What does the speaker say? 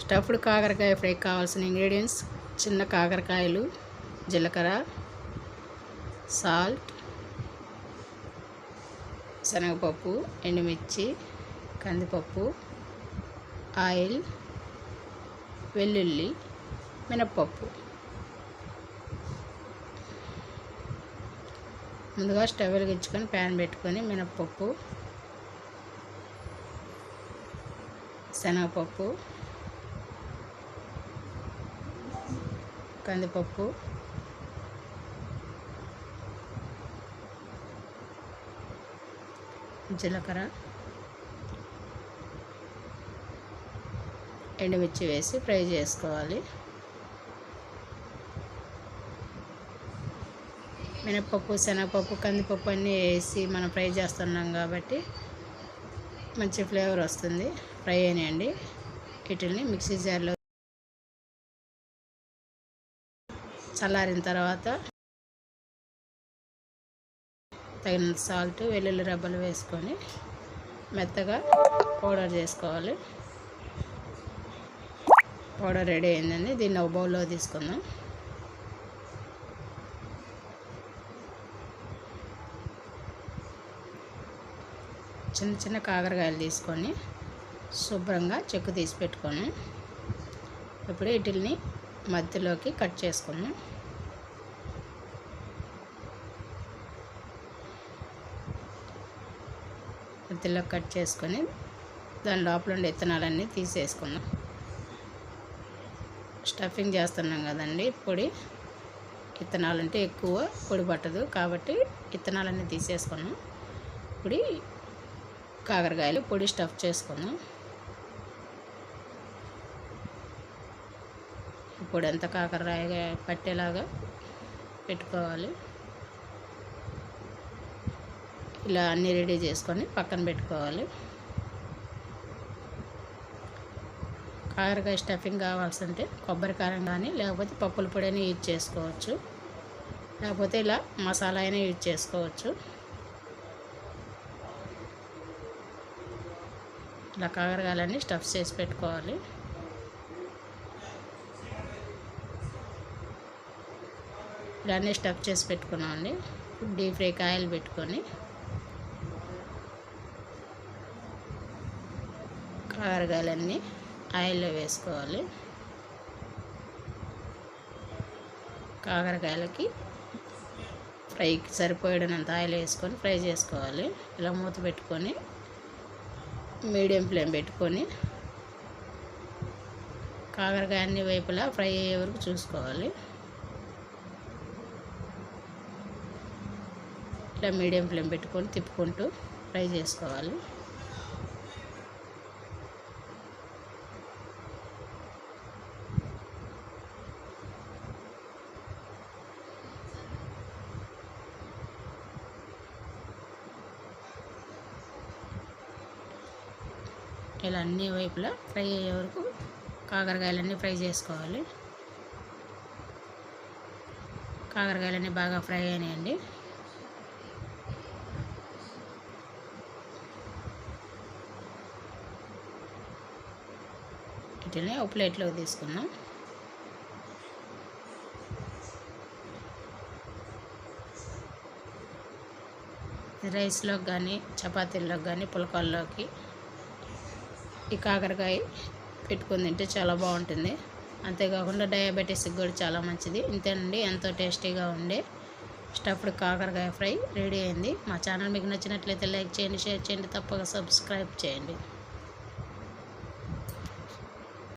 Stuffed కాకరకాయ fry కావాల్సిన ingredients చిన్న కాకరకాయలు జీలకర్ర సాల్ట్ శనగపప్పు ఎండుమిర్చి కందిపప్పు ఆయిల్ వెల్లుల్లి మినప్పప్పు. ముందుగా స్టవ్ వెలిగించుకొని ప్యాన్ పెట్టుకొని మినప్పప్పు శనగపప్పు కందిపప్పు. జీలకర్ర. ఎండుమిర్చి వేసి ఫ్రై చేసుకోవాలి. మినప్పప్పు శనగపప్పు కందిపప్పు అన్నీ వేసి మనం ఫ్రై చేస్తున్నాం కాబట్టి మంచి ఫ్లేవర్ వస్తుంది. ఫ్రై అయినాయండి. వీటిని మిక్సీ జార్లో చల్లారిన తర్వాత తగినంత సాల్ట్ వెల్లుల్లి రబ్బలు వేసుకొని మెత్తగా పౌడర్ చేసుకోవాలి. పౌడర్ రెడీ అయిందండి. దీన్ని ఒక బౌల్లో తీసుకుందాం. చిన్న చిన్న కాకరకాయలు తీసుకొని శుభ్రంగా చెక్కు తీసి పెట్టుకొని ఇప్పుడు వీటిల్ని మధ్యలోకి కట్ చేసుకుందాం. మధ్యలో కట్ చేసుకొని దాని లోపల ఉండే విత్తనాలన్నీ తీసేసుకుందాం. స్టఫింగ్ చేస్తున్నాం కదండి పొడి. విత్తనాలంటే ఎక్కువ పొడి పట్టదు కాబట్టి విత్తనాలన్నీ తీసేసుకున్నాం ఇప్పుడు కాకరకాయలు పొడి స్టఫ్ చేసుకుందాం. పొడి అంతా కాకరకాయ పట్టేలాగా పెట్టుకోవాలి. ఇలా అన్నీ రెడీ చేసుకొని పక్కన పెట్టుకోవాలి. కాకరకాయ స్టఫింగ్ కావాల్సింటే కొబ్బరి కారం కానీ లేకపోతే పప్పుల పొడి అయినా యూజ్ చేసుకోవచ్చు. లేకపోతే ఇలా మసాలా అయినా యూజ్ చేసుకోవచ్చు. ఇలా కాకరకాయలన్నీ స్టఫ్ చేసి పెట్టుకోవాలి. ఇలా అన్నీ స్టఫ్ చేసి పెట్టుకున్నామండి. డీప్ ఫ్రై కాయలు పెట్టుకొని. కాకరకాయలన్నీ ఆయిల్లో వేసుకోవాలి. కాకరకాయలకి ఫ్రైకి సరిపోయేటంత ఆయిల్ వేసుకొని ఫ్రై చేసుకోవాలి. ఇలా మూత పెట్టుకొని మీడియం ఫ్లేమ్ పెట్టుకొని కాకరకాయ అన్ని వైపులా ఫ్రై అయ్యే వరకు చూసుకోవాలి. ఇట్లా మీడియం ఫ్లేమ్ పెట్టుకొని తిప్పుకుంటూ ఫ్రై చేసుకోవాలి. ఇలా అన్ని వైపులా ఫ్రై అయ్యే వరకు కాకరకాయలన్నీ ఫ్రై చేసుకోవాలి. కాకరకాయలన్నీ బాగా ఫ్రై అయినాయండి. వీటిని ఒక ప్లేట్లోకి తీసుకుందాం. రైస్లోకి కానీ చపాతీల్లోకి కానీ పులకాల్లోకి ఈ కాకరకాయ పెట్టుకుని తింటే చాలా బాగుంటుంది. అంతేకాకుండా డయాబెటీస్కి కూడా చాలా మంచిది. ఇంతేనండి ఎంతో టేస్టీగా ఉండే స్టఫ్డ్ కాకరకాయ ఫ్రై రెడీ అయింది. మా ఛానల్ మీకు నచ్చినట్లయితే లైక్ చేయండి షేర్ చేయండి తప్పక సబ్స్క్రైబ్ చేయండి.